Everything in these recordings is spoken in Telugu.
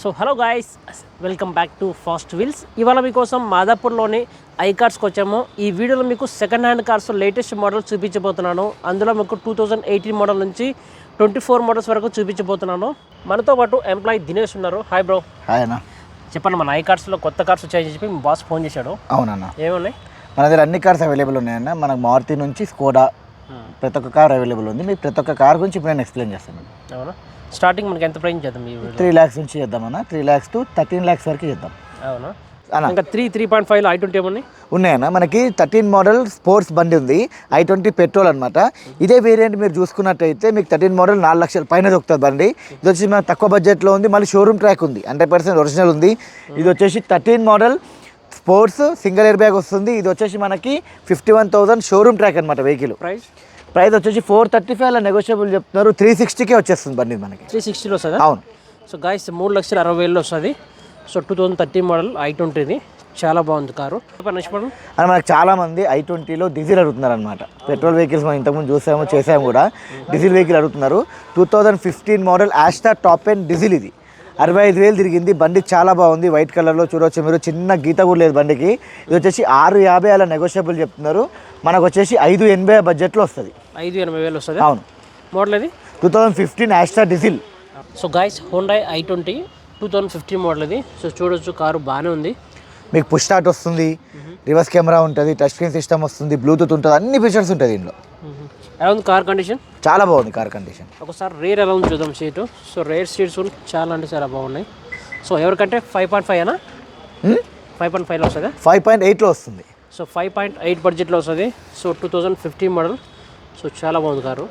So hello guys welcome back to fast wheels ఇవాళ మీకోసం మాదాపూర్లోని ఐ కార్స్కి వచ్చాము ఈ వీడియోలో మీకు second hand cars latest model చూపించబోతున్నాను. అందులో మీకు టూ థౌజండ్ ఎయిటీన్ మోడల్ నుంచి ట్వంటీ ఫోర్ మోడల్స్ వరకు చూపించబోతున్నాను. మనతో పాటు ఎంప్లాయీ దినేష్ ఉన్నారు. హాయ్ బ్రో హాయ్ అన్న. చెప్పండి మన ఐ కార్స్లో కొత్త కార్స్ వచ్చాయని చెప్పి మీ బాస్ ఫోన్ చేశాడు. అవునన్న. ఏమున్నాయి? మన దగ్గర అన్ని కార్స్ అవైలబుల్ ఉన్నాయన్న. మనకు మారుతి నుంచి స్కోడా ప్రతి ఒక్క కార్ అవైలబుల్ ఉంది. మీకు ప్రతి ఒక్క కార్ గురించి ఇప్పుడు నేను ఎక్స్ప్లెయిన్ చేస్తాను. అవునా? స్టార్టింగ్ మనకి ఎంత ప్రైస్ చేద్దాం త్రీ ల్యాక్స్ నుంచి చేద్దామన్న. Three lakhs to thirteen lakhs వరకు చేద్దాం. అవునా? ఇంకా త్రీ త్రీ పాయింట్ ఫైవ్లో ఐ ట్వంటీ ఏమున్నాయి? ఉన్నాయన్న. మనకి థర్టీన్ మోడల్ స్పోర్ట్స్ బండి ఉంది. ఐ ట్వంటీ పెట్రోల్ అనమాట ఇదే వేరియంట్ మీరు చూసుకున్నట్టయితే మీకు థర్టీన్ మోడల్ నాలుగు లక్షల పైన దొరుకుతుంది బండి. ఇది వచ్చి మనకు తక్కువ బడ్జెట్లో ఉంది. మళ్ళీ షోరూమ్ ట్రాక్ ఉంది. హండ్రెడ్ పర్సెంట్ ఒరిజినల్ ఉంది. ఇది వచ్చేసి thirteen model sports single air bag వస్తుంది. ఇది వచ్చేసి మనకి fifty one thousand showroom track అనమాట వెహికల్ ప్రైస్ ప్రైస్ వచ్చేసి ఫోర్ థర్టీ ఫైవ్ అలా నెగోషియబుల్ చెప్తున్నారు. త్రీ సిక్స్టీకే వచ్చేస్తుంది బండి మనకి. త్రీ సిక్స్టీలో వస్తుందా? అవును. సో గాయస్ మూడు లక్షల అరవై వేలు వస్తుంది. So two thousand thirty model I ట్వంటీది చాలా బాగుంది కారు. అని మనకు చాలా మంది ఐ ట్వంటీలో డీజిల్ అడుగుతున్నారు అనమాట పెట్రోల్ వెహికల్స్ మనం ఇంతకుముందు చూసాము చేసాము కూడా. డీజిల్ వెహికల్ అడుగుతున్నారు. Two thousand fifteen model Asta top end diesel ఇది. అరవై ఐదు వేలు తిరిగింది. బండి చాలా బాగుంది. వైట్ కలర్లో చూడవచ్చు మీరు. చిన్న గీత కూడా లేదు బండికి. ఇది వచ్చేసి ఆరు యాభై అలా నెగోషియబుల్ చెప్తున్నారు. మనకు వచ్చేసి ఐదు ఎనభై బడ్జెట్లో వస్తుంది. ఐదు ఎనభై వేలు వస్తుంది? అవును. మోడల్ ఇది two thousand fifteen Asta diesel so guys Honda I twenty two thousand fifteen model ఇది. సో చూడొచ్చు కారు బాగానే ఉంది. మీకు పుష్ స్టార్ట్ వస్తుంది. రివర్స్ కెమెరా ఉంటుంది టచ్ స్క్రీన్ సిస్టమ్ వస్తుంది బ్లూటూత్ ఉంటుంది అన్ని ఫీచర్స్ ఉంటుంది దీనిలో ఎలా ఉంది కార్ కండిషన్ చాలా బాగుంది కార్ కండిషన్ ఒకసారి రేర్ ఎలా ఉంది చూద్దాం సీటు. సో రేర్ సీట్స్ కూడా చాలా అంటే చాలా బాగున్నాయి. సో ఎవరికంటే ఫైవ్ పాయింట్ ఫైవ్ అనా ఫైవ్ పాయింట్ ఫైవ్లో వస్తుందా? ఫైవ్ పాయింట్ ఎయిట్లో వస్తుంది. సో ఫైవ్ పాయింట్ ఎయిట్ బడ్జెట్లో వస్తుంది. So two thousand fifteen model so చాలా బాగుంది కారు.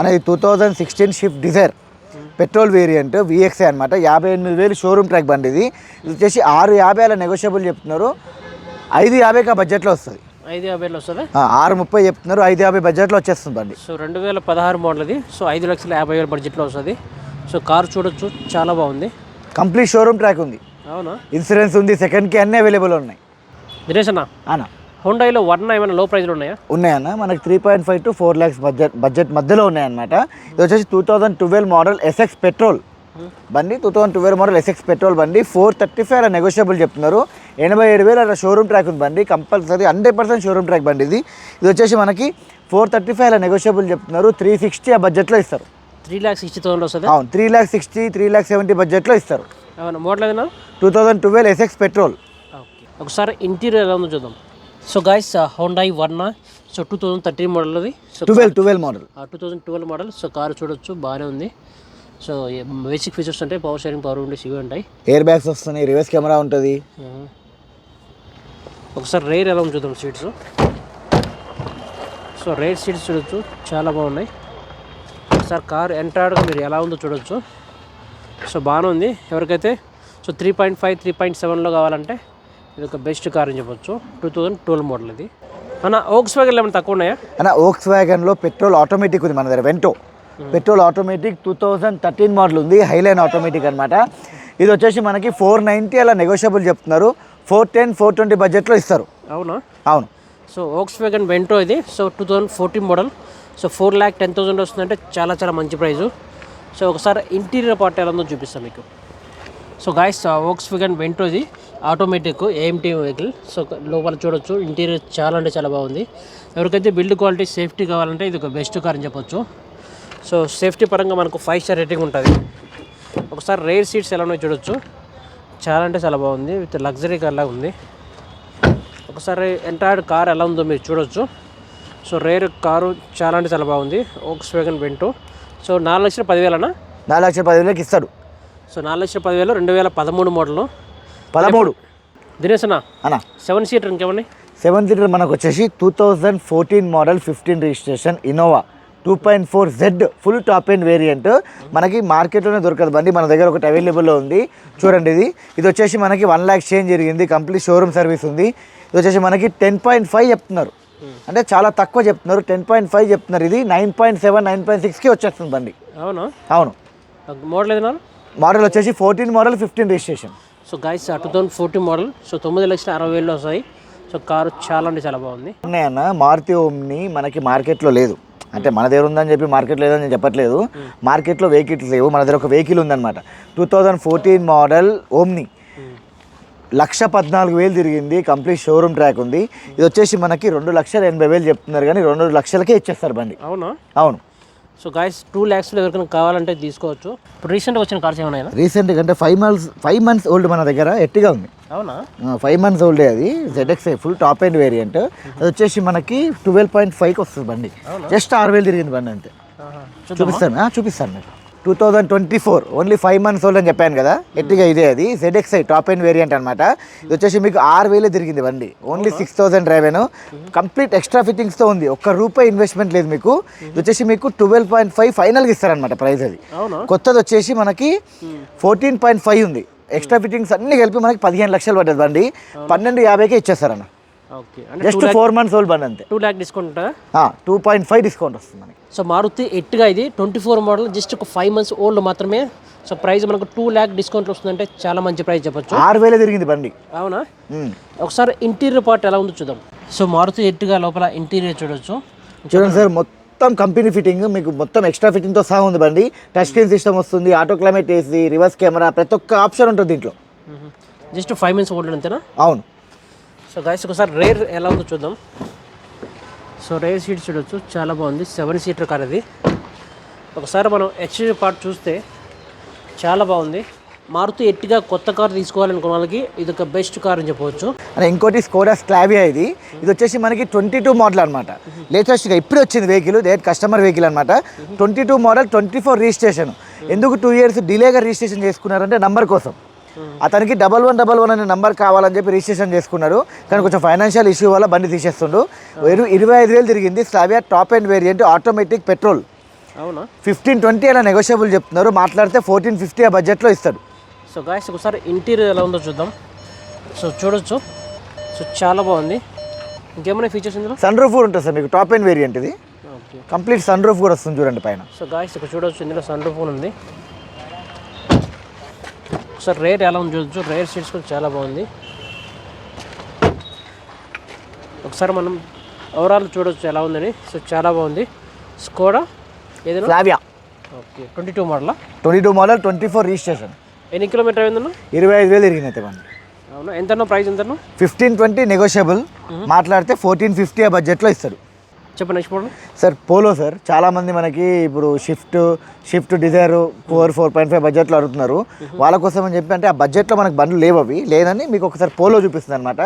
అనేది two thousand sixteen Swift Dzire petrol variant విఎక్సే అనమాట యాభై ఎనిమిది వేలు షోరూమ్ ట్రాక్ బండి ఇది. ఇది వచ్చేసి ఆరు యాభై అలా నెగోషియబుల్ చెప్తున్నారు. ఐదు యాభైకి ఆ బడ్జెట్లో వస్తుంది. ఐదు యాభైలో వస్తుంది? ఆరు ముప్పై చెప్తున్నారు ఐదు యాభై బడ్జెట్లో వచ్చేస్తుంది బండి. సో రెండు వేల పదహారు మోడల్ ఇది సో ఐదు లక్షల యాభై వేల బడ్జెట్లో వస్తుంది. సో కారు చూడొచ్చు చాలా బాగుంది. కంప్లీట్ షోరూమ్ ట్రాక్ ఉంది. అవునా? ఇన్సూరెన్స్ ఉంది సెకండ్కి అన్నీ అవైలబుల్ ఉన్నాయి. దినేష్ అన్న అన్న. హోండాయిలో వర్ణ ఏమైనా లో ప్రైస్లో ఉన్నాయా? ఉన్నాయన్న మనకి three point five to four lakhs budget budget మధ్యలో ఉన్నాయన్నమాట. ఇది వచ్చేసి two thousand twelve model SX petrol బండి two thousand twelve model SX petrol బండి. ఫోర్ థర్టీ ఫైవ్ అలా నెగోషియబుల్ చెప్తున్నారు. ఎనభై ఏడు వేలు అలా షోరూమ్ ట్రాక్ ఉంది బండి. Compulsory hundred percent showroom track బండి ఇది. ఇది వచ్చేసి మనకి ఫోర్ థర్టీ ఫైవ్ అలా నెగోషియబుల్ చెప్తున్నారు. త్రీ సిక్స్టీ ఆ బడ్జెట్లో ఇస్తారు. త్రీ ల్యాక్స్ సిక్స్టీ థౌసండ్ వస్తుంది. అవును three lakh sixty three lakh seventy బడ్జెట్లో ఇస్తారు. మోడల్ ఏదైనా? Two thousand twelve SX petrol. ఒకసారి ఇంటీరియర్ ఎలా ఉందో చూద్దాం. So guys Hyundai Verna so two thousand thirteen model అది. So twelve twelve model. Two thousand twelve model. So car చూడొచ్చు బాగానే ఉంది. సో బేసిక్ ఫీచర్స్ ఉంటాయి పవర్ షేరింగ్ పవర్ విండోస్ ఇవి ఉంటాయి. ఎయిర్ బ్యాగ్స్ వస్తున్నాయి రివర్స్ కెమెరా ఉంటుంది. ఒకసారి రేర్ ఎలా ఉంది చూద్దాం సీట్స్ సో రేర్ సీట్స్ చూడొచ్చు చాలా బాగున్నాయి. ఒకసారి కార్ ఎంట్రాడ్గా మీరు ఎలా ఉందో చూడొచ్చు. సో బాగానే ఉంది. ఎవరికైతే so three point five three point సెవెన్లో కావాలంటే ఇది ఒక బెస్ట్ కార్ అని చెప్పొచ్చు. టూ థౌజండ్ ట్వెల్వ్ మోడల్ ఇది. అన్న ఓక్స్ వ్యాగన్ ఏమైనా తక్కువ ఉన్నాయా? అన్న ఓక్స్ వ్యాగన్లో పెట్రోల్ ఆటోమేటిక్ ఉంది మన దగ్గర Vento petrol automatic two thousand thirteen model ఉంది హైలైన్ ఆటోమేటిక్ అనమాట ఇది వచ్చేసి మనకి ఫోర్ నైంటీ అలా నెగోషియబుల్ చెప్తున్నారు. ఫోర్ టెన్ ఫోర్ ట్వంటీ బడ్జెట్లో ఇస్తారు. అవునా? అవును. సో ఓక్స్ వ్యాగన్ వెంటో ఇది. So two thousand fourteen model. So four lakh ten thousand వస్తుందంటే చాలా చాలా మంచి ప్రైజు. సో ఒకసారి ఇంటీరియర్ పార్ట్ ఎలా ఉందో చూపిస్తాను మీకు. So guys Volkswagen Vento ఇది. ఆటోమేటిక్ ఏఎంటీ వెహికల్ సో లోపల చూడొచ్చు ఇంటీరియర్ చాలా అంటే చాలా బాగుంది. ఎవరికైతే బిల్డ్ క్వాలిటీ సేఫ్టీ కావాలంటే ఇది ఒక బెస్ట్ కార్ అని చెప్పొచ్చు. సో సేఫ్టీ పరంగా మనకు ఫైవ్ స్టార్ రేటింగ్ ఉంటుంది. ఒకసారి రేర్ సీట్స్ ఎలా ఉన్నాయో చూడొచ్చు. చాలా అంటే చాలా బాగుంది. విత్ లగ్జరీ కార్ లాగా ఉంది. ఒకసారి ఎంటైర్ కార్ ఎలా ఉందో మీరు చూడొచ్చు. సో రేర్ కారు చాలా అంటే చాలా బాగుంది. ఓక్స్ వ్యాగన్ వెంటో సో నాలుగు లక్షల పదివేలనా నాలుగు లక్షల పదివేలకి ఇస్తాడు. సో నాలుగు లక్షల పదివేలు రెండు వేల పదమూడు మోడలు. పదమూడు. దినేష్ అన్న అన్న. సెవెన్ సీటర్ ఇంకేమన్నాయి? సెవెన్ సీటర్ మనకు వచ్చేసి two thousand fourteen model fifteen registration Innova two point four Z full top end variant. మనకి మార్కెట్లోనే దొరకదు బండి మన దగ్గర ఒకటి అవైలబుల్లో ఉంది. చూడండి ఇది. ఇది వచ్చేసి మనకి వన్ ల్యాక్ చేంజ్ జరిగింది. కంప్లీట్ షోరూమ్ సర్వీస్ ఉంది. ఇది వచ్చేసి మనకి టెన్ పాయింట్ ఫైవ్ చెప్తున్నారు. అంటే చాలా తక్కువ చెప్తున్నారు. టెన్ పాయింట్ ఫైవ్ చెప్తున్నారు. ఇది nine point seven nine point సిక్స్కి వచ్చేస్తుంది బండి. అవునా? అవును. మోడల్ మోడల్ వచ్చేసి fourteen model fifteen registration. So guys two thousand fourteen model. So తొమ్మిది లక్షల అరవై వేలు వస్తాయి. సో కారు చాలా అంటే చాలా బాగుంది. ఉన్నాయన్న. మారుతి ఓమ్ని మనకి మార్కెట్లో లేదు. అంటే మన దగ్గర ఉందని చెప్పి మార్కెట్ లేదని నేను చెప్పట్లేదు. మార్కెట్లో వెహికల్స్ లేవు. మన దగ్గర ఒక వెహికల్ ఉందన్నమాట. Two thousand fourteen model Omni. లక్ష పద్నాలుగు వేలు తిరిగింది. కంప్లీట్ షోరూమ్ ట్రాక్ ఉంది. ఇది వచ్చేసి మనకి రెండు లక్షల ఎనభై వేలు చెప్తున్నారు కానీ రెండు లక్షలకే ఇచ్చేస్తారు బండి. అవునా? అవును. సో గాయస్ టూ ల్యాక్స్లో ఎవరికైనా కావాలంటే తీసుకోవచ్చు. ఇప్పుడు రీసెంట్గా వచ్చిన కార్స్ ఏమైనా రీసెంట్గా అంటే five months five months old మన దగ్గర ఎట్టిగా ఉంది. అవునా? ఫైవ్ మంత్స్ ఓల్డే అది. ZXi full top end variant అది వచ్చేసి మనకి ట్వెల్వ్ పాయింట్ ఫైవ్కి వస్తుంది బండి. జస్ట్ ఆరు వేలు తిరిగింది బండి అంతే. చూపిస్తాను. చూపిస్తాను మీకు. Two thousand twenty four only five months old అని చెప్పాను కదా. ఎట్టిగా ఇదే అది. జెడ్ఎక్స్ఐ టాప్ ఎండ్ వేరియంట్ అనమాట ఇది వచ్చేసి మీకు ఆరు వేలే తిరిగింది బండి. Only six thousand driven complete extra ఫిట్టింగ్స్తో ఉంది. ఒక్క రూపాయి ఇన్వెస్ట్మెంట్ లేదు మీకు. ఇది వచ్చేసి మీకు ట్వెల్వ్ పాయింట్ ఫైవ్ ఫైనల్గా ఇస్తారనమాట ప్రైస్ అది. కొత్తది వచ్చేసి మనకి ఫోర్టీన్ పాయింట్ ఫైవ్ ఉంది. ఎక్స్ట్రా ఫిట్టింగ్స్ అన్ని కలిపి మనకి పదిహేను లక్షలు పడ్డది బండి. పన్నెండు యాభైకే ఇచ్చేస్తారన్న. జస్ట్ ఫోర్ మంత్స్ ఓల్డ్ బండి అంతే. Two lakh discount two point five discount వస్తుంది మనకి. సో మారుతి ఎట్టుగా ఇది? ట్వంటీ ఫోర్ మోడల్ జస్ట్ ఒక ఫైవ్ మంత్స్ ఓల్డ్ మాత్రమే. సో ప్రైస్ మనకు టూ ల్యాక్ డిస్కౌంట్ వస్తుందంటే చాలా మంచి ప్రైస్ చెప్పొచ్చు. ఆరు వేలే తిరిగింది బండి. అవునా. ఒకసారి ఇంటీరియర్ పార్ట్ ఎలా ఉందో చూద్దాం. సో మారుతి ఎట్టుగా లోపల ఇంటీరియర్ చూడొచ్చు. చూడండి సార్ మొత్తం కంపెనీ ఫిట్టింగ్ మీకు మొత్తం ఎక్స్ట్రా ఫిట్టింగ్తో సహా ఉంది బండి. టచ్ స్క్రీన్ సిస్టమ్ వస్తుంది auto climate AC reverse camera ప్రతి ఒక్క ఆప్షన్ ఉంటుంది దీంట్లో. జస్ట్ ఫైవ్ మంత్స్ ఓల్డ్ అంతేనా? అవును. సో గాయస్ ఒకసారి రేర్ ఎలా ఉందో చూద్దాం. సో రేర్ సీట్ చూడొచ్చు చాలా బాగుంది. సెవెన్ సీటర్ కార్ ఇది. ఒకసారి మనం హెచ్డీ పార్ట్ చూస్తే చాలా బాగుంది. మారుతి ఎట్టిగా కొత్త కార్ తీసుకోవాలనుకున్న వాళ్ళకి ఇది ఒక బెస్ట్ కార్ అని చెప్పవచ్చు. అండ్ ఇంకోటి స్కోడా స్క్లావియా ఇది. ఇది వచ్చేసి మనకి ట్వంటీ టూ మోడల్ అనమాట లేటెస్ట్గా ఇప్పుడు వచ్చింది వెహికల్ డైరెక్ట్ కస్టమర్ వెహికల్ అనమాట twenty two model twenty four registration ఎందుకు టూ ఇయర్స్ డిలేగా రిజిస్ట్రేషన్ చేసుకున్నారంటే నంబర్ కోసం. అతనికి డబల్ వన్ డబల్ వన్ అనే నంబర్ కావాలని చెప్పి రిజిస్ట్రేషన్ చేసుకున్నారు కానీ కొంచెం ఫైనాన్షియల్ ఇష్యూ వల్ల బండి తీసేస్తుండు. ఇరు- ఇరవై ఐదు వేలు తిరిగింది. Slavia top end variant automatic petrol అవునా? ఫిఫ్టీన్ ట్వంటీ అలా నెగోషియబుల్ చెప్తున్నారు. మాట్లాడితే ఫోర్టీన్ ఫిఫ్టీ ఆ బడ్జెట్లో ఇస్తాడు. సో గాయస్ ఒకసారి ఇంటీరియర్ ఎలా ఉందో చూద్దాం. సో చూడొచ్చు. సో చాలా బాగుంది. ఇంకేమైనా ఫీచర్స్ ఇందులో? సన్ రూఫ్ కూడా ఉంటుంది సార్ మీకు టాప్ అండ్ వేరియంట్ ఇది. ఓకే కంప్లీట్ సన్ రూఫ్ కూడా వస్తుంది చూడండి పైన. సో గాయస్ ఇక్కడ చూడొచ్చు ఇందులో సన్ రూఫ్ కూడా ఉంది. ఒకసారి రేర్ ఎలా ఉంది చూడొచ్చు. రేర్ సీట్స్ కూడా చాలా బాగుంది. ఒకసారి మనం ఓవరాల్ చూడొచ్చు ఎలా ఉందని. సో చాలా బాగుంది. స్కోడా ఏదైనా? Slavia okay twenty two మోడలా twenty two model twenty four registration ఎన్ని కిలోమీటర్ అయిందన్నా? ఇరవై ఐదు వేలు తిరిగినాయి అయితే బండి. అవునా? ఎంతనో ప్రైస్ ఎంతనో ఫిఫ్టీన్ ట్వంటీ నెగోషియబుల్ మాట్లాడితే ఫోర్టీన్ ఫిఫ్టీ ఆ బడ్జెట్లో ఇస్తాడు చెప్పండి మోడల్. సార్ పోలో సార్ చాలామంది మనకి ఇప్పుడు Swift Swift Dzire four four point five బడ్జెట్లో అడుగుతున్నారు. వాళ్ళ కోసం అని చెప్పి అంటే ఆ బడ్జెట్లో మనకు బండ్లు లేవు అవి. లేదని మీకు ఒకసారి పోలో చూపిస్తుంది అనమాట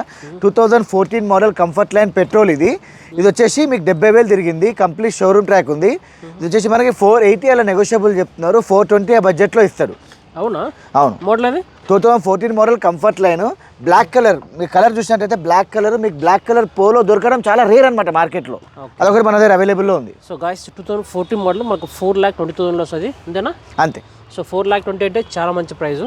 two thousand fourteen model comfort line petrol ఇది. ఇది వచ్చేసి మీకు డెబ్బై వేలు తిరిగింది. కంప్లీట్ షోరూమ్ ట్రాక్ ఉంది. ఇది వచ్చేసి మనకి ఫోర్ ఎయిటీ అలా నెగోషియబుల్ చెప్తున్నారు. ఫోర్ ట్వంటీ ఆ బడ్జెట్లో ఇస్తాడు అవునా? అవును. మోడల్ అది two thousand fourteen model comfort line black colour మీకు కలర్ చూసినట్టయితే బ్లాక్ కలర్ మీకు బ్లాక్ కలర్ పోలో దొరకడం చాలా రేర్ అనమాట మార్కెట్లో. అదొకటి మన దగ్గర అవైలబుల్లో ఉంది. So guys two thousand fourteen model మనకు ఫోర్ ల్యాక్ ట్వంటీ థౌసండ్లో వస్తుంది. అంతేనా? అంతే. సో ఫోర్ ల్యాక్ ట్వంటీ అంటే చాలా మంచి ప్రైస్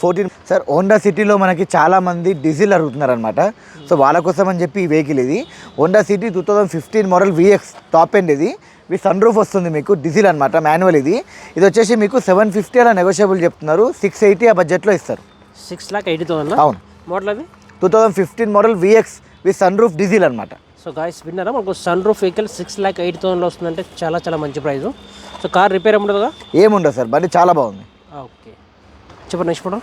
ఫోర్టీన్ సార్ హోండా సిటీలో మనకి చాలా మంది డీజిల్ అడుగుతున్నారు అనమాట సో వాళ్ళ కోసం అని చెప్పి ఈ వెహికల్ ఇది. Honda City two thousand fifteen model VX top end ఇది. మీ సన్ రూఫ్ వస్తుంది మీకు డీజిల్ అనమాట మాన్యువల్ ఇది. ఇది వచ్చేసి మీకు సెవెన్ ఫిఫ్టీ అలా నెగోషియబుల్ చెప్తున్నారు సిక్స్ ఎయిటీ ఆ బడ్జెట్లో ఇస్తారు. సిక్స్ ల్యాక్ ఎయిటీ థౌసండ్ అవును. మోడల్ అది two thousand fifteen model VX with sunroof diesel అనమాట సో గాయస్ విన్నారా? మనకు sunroof vehicle six lakh eighty థౌసండ్లో వస్తుందంటే చాలా చాలా మంచి ప్రైస్ సో కార్ రిపేర్ ఉండదుగా ఏముండదు సార్ బండి చాలా బాగుంది. ఓకే చెప్పండి నెక్స్ట్ మోడల్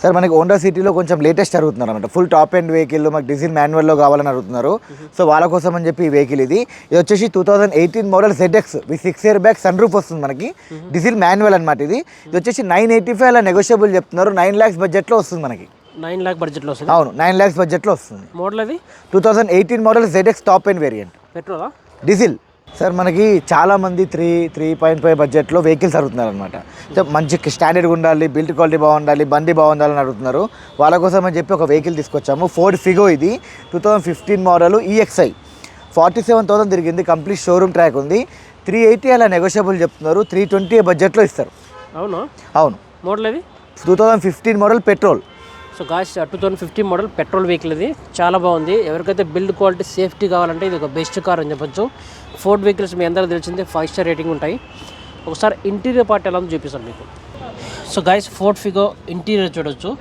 సార్ మనకి హోండా సిటీలో కొంచెం లేటెస్ట్ అడుగుతున్నారు అనమాట ఫుల్ టాప్ ఎండ్ వెహికల్ మాకు డీజిల్ మాన్యువల్లో కావాలని అడుగుతున్నారు. సో వాళ్ళ కోసం అని చెప్పి ఈ వెహికల్ ఇది. ఇది వచ్చేసి two thousand eighteen model ZX with six air bag sunroof వస్తుంది మనకి. డీజిల్ మాన్యువల్ అనమాట ఇది. ఇది వచ్చేసి నైన్ ఎయిటీ ఫైవ్ అలా నెగోషియబుల్ చెప్తున్నారు నైన్ ల్యాక్స్ బడ్జెట్లో వస్తుంది మనకి. నైన్ ల్యాక్ బడ్జెట్లో వస్తుంది. అవును నైన్ ల్యాక్స్ బడ్జెట్లో వస్తుంది. మోడల్ అది two thousand eighteen model ZX top end variant పెట్రోలా diesel sir మనకి చాలా మంది త్రీ త్రీ పాయింట్ ఫైవ్ బడ్జెట్లో వెహికల్స్ అడుగుతున్నారు అనమాట సో మంచి స్టాండర్డ్గా ఉండాలి బిల్ట్ క్వాలిటీ బాగుండాలి బండి బాగుండాలని అడుగుతున్నారు. వాళ్ళ కోసం అని చెప్పి ఒక వెహికల్ తీసుకొచ్చాము. ఫోర్డ్ ఫిగో ఇది two thousand fifteen model EXI forty seven thousand తిరిగింది కంప్లీట్ షోరూమ్ ట్రాక్ ఉంది. త్రీ ఎయిటీ అలా నెగోషియబుల్ చెప్తున్నారు త్రీ ట్వంటీ బడ్జెట్లో ఇస్తారు. అవునా? అవును. మోడల్ అది two thousand fifteen model petrol. So guys two thousand fifteen model petrol vehicle ఇది. చాలా బాగుంది. ఎవరికైతే బిల్డ్ క్వాలిటీ సేఫ్టీ కావాలంటే ఇది ఒక బెస్ట్ కార్ అని చెప్పొచ్చు. ఫోర్డ్ వెహికల్స్ మీ అందరూ తెలిసిందే ఫైవ్ స్టార్ రేటింగ్ ఉంటాయి. ఒకసారి ఇంటీరియర్ పార్ట్ ఎలా ఉందో చూపిస్తాను మీకు. So guys Ford Figo interior చూడొచ్చు.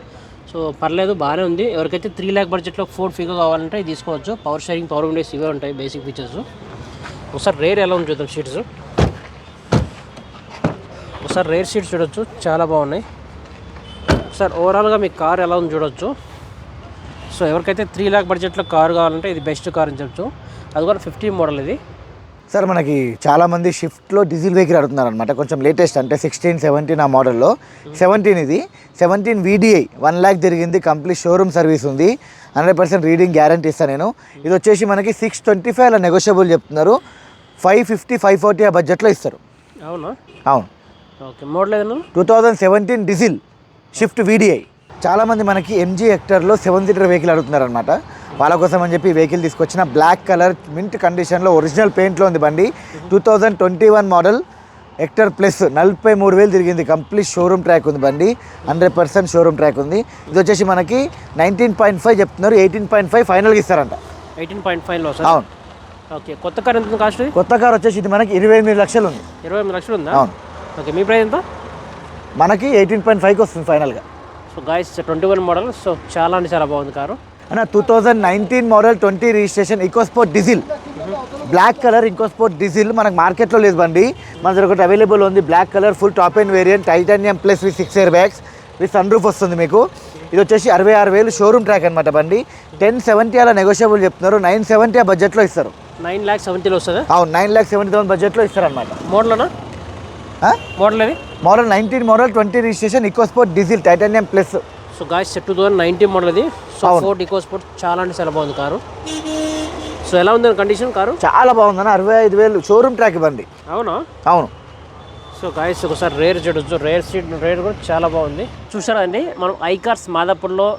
సో పర్లేదు బాగానే ఉంది. ఎవరికైతే త్రీ ల్యాక్ బడ్జెట్లో ఫోర్డ్ ఫిగో కావాలంటే ఇది తీసుకోవచ్చు. పవర్ షేరింగ్ పవర్ విండోస్ ఇవే ఉంటాయి బేసిక్ ఫీచర్స్ ఒకసారి రేర్ ఎలా ఉంది చూద్దాం సీట్స్ ఒకసారి రేర్ సీట్స్ చూడొచ్చు. చాలా బాగున్నాయి. ఒకసారి ఓవరాల్గా మీ కార్ ఎలా ఉంది చూడొచ్చు. సో ఎవరికైతే త్రీ ల్యాక్ బడ్జెట్లో కార్ కావాలంటే ఇది బెస్ట్ కార్ అని చెప్పచ్చు. అది కూడా ఫిఫ్టీన్ మోడల్ ఇది. సార్ మనకి చాలామంది షిఫ్ట్లో డీజిల్ వెహికల్ అడుగుతున్నారు అనమాట కొంచెం లేటెస్ట్ అంటే సిక్స్టీన్ సెవెంటీన్ ఆ మోడల్లో సెవెంటీన్ ఇది. సెవెంటీన్ వీడిఐ వన్ ల్యాక్ జరిగింది కంప్లీట్ షోరూమ్ సర్వీస్ ఉంది. హండ్రెడ్ పర్సెంట్ రీడింగ్ గ్యారంటీ ఇస్తాను నేను. ఇది వచ్చేసి మనకి సిక్స్ ట్వంటీ ఫైవ్ అలా నెగోషియబుల్ చెప్తున్నారు. ఫైవ్ ఫిఫ్టీ ఫైవ్ ఫార్టీ ఆ బడ్జెట్లో ఇస్తారు. అవునా? అవును. Okay model two thousand seventeen diesel Swift VDI చాలామంది మనకి ఎంజీ హెక్టర్లో సెవెన్ సీటర్ వెహికల్ అడుగుతున్నారు అనమాట వాళ్ళ కోసం అని చెప్పి వెహికల్ తీసుకొచ్చిన బ్లాక్ కలర్ మింట్ కండిషన్లో ఒరిజినల్ పెయింట్లో ఉంది బండి. Two thousand twenty one model Hector plus నలభై మూడు వేలు తిరిగింది. కంప్లీట్ షోరూమ్ ట్రాక్ ఉంది బండి. హండ్రెడ్ పర్సెంట్ షోరూమ్ ట్రాక్ ఉంది. ఇది వచ్చేసి మనకి నైన్టీన్ పాయింట్ ఫైవ్ చెప్తున్నారు. ఎయిటీన్ పాయింట్ ఫైవ్ ఫైనల్గా ఇస్తారంట. ఎయిటీన్ పాయింట్ ఫైవ్లో అవును. ఓకే కొత్త కార్ ఎంత కాస్ట్ కొత్త కార్ వచ్చేసి ఇది మనకి ఇరవై ఎనిమిది లక్షలు ఉంది. ఇరవై ఎనిమిది లక్షలు ఉందా? అవును. ఓకే మీ ప్రైస్ ఎంత? మనకి ఎయిటీన్ పాయింట్ ఫైవ్కి వస్తుంది ఫైనల్గా. So guys twenty one model so చాలా అంటే చాలా బాగుంది కారు. అన్న two thousand nineteen model twenty registration EcoSport diesel black colour EcoSport diesel మనకు మార్కెట్లో లేదు బండి. మన దగ్గర ఒకటి అవైలబుల్ ఉంది black colour full top and variant titanium plus with six air bags with sunroof వస్తుంది మీకు. ఇది వచ్చేసి అరవై ఆరు వేలు షోరూమ్ ట్రాక్ అనమాట బండి. టెన్ సెవెంటీ అలా నెగోషియబుల్ చెప్తున్నారు నైన్ సెవెంటీ ఆ బడ్జెట్లో ఇస్తారు. నైన్ ల్యాక్ సెవెంటీలో వస్తుందా? అవును నైన్ ల్యాక్ సెవెంటీ థౌసండ్ బడ్జెట్లో ఇస్తారనమాట మోడల్నా మోడల్ అది model nineteen model twenty registration EcoSport diesel titanium plus so guys two thousand nineteen model ఇది. సో. ఫోర్ట్ ఈకో స్పోర్ట్ చాలా అంటే చాలా బాగుంది కారు. సో ఎలా ఉంది కండిషన్ కారు? చాలా బాగుందన్న అరవై ఐదు వేలు షోరూమ్ ట్రాక్ బండి అవునా? అవును. సో గాయస్ ఒకసారి రేర్ చూడొచ్చు రేర్ సీట్ రేర్ కూడా చాలా బాగుంది. చూసారా అండి? మనం ఐ కార్స్ మాదాపూర్లో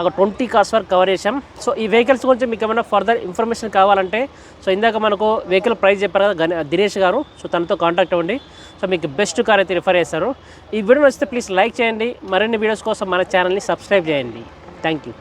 ఒక ట్వంటీ కార్స్ వరకు కవర్ చేసాం సో ఈ వెహికల్స్ గురించి మీకు ఏమైనా ఫర్దర్ ఇన్ఫర్మేషన్ కావాలంటే సో ఇందాక మనకు వెహికల్ ప్రైస్ చెప్పారు కదా దినేష్ గారు. సో తనతో కాంటాక్ట్ అవ్వండి. సో మీకు బెస్ట్ కార్ అయితే రిఫర్ చేస్తారు ఈ వీడియో నచ్చితే ప్లీజ్ లైక్ చేయండి. మరిన్ని వీడియోస్ కోసం మన ఛానల్ని సబ్స్క్రైబ్ చేయండి. Thank you